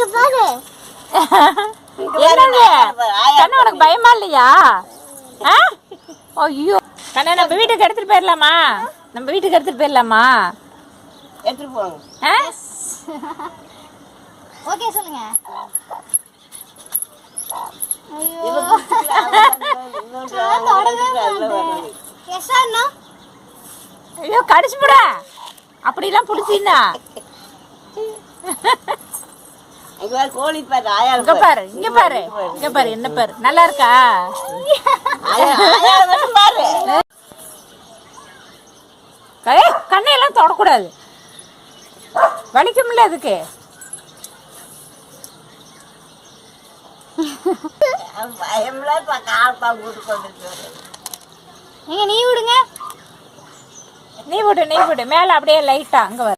இங்க பாரு. என்னது கண்ணு உனக்கு பயமா இல்லையா? ஐயோ. கண்ணு நம்ம வீட்டுக்கு எடுத்துட்டு போயிடலாமா நம்ம வீட்டுக்கு எடுத்துட்டு போயிடலாமா எடுத்துட்டு போங்க. ஓகே சொல்லுங்க. ஐயோ. கடிச்சு போட. அப்படிலாம் பாரு, கோழி. பாரு இங்க பாரு. இங்க பாரு இங்க பாரு என்ன பாரு. நல்லா இருக்கா? பாரு. கண்ணையெல்லாம் தொடக்கூடாது. வலிக்கும்ல அதுக்கு. நீங்க நீ விடுங்க. நீ விடு நீ விடு. மேல அப்படியே லைட்டா அங்க வர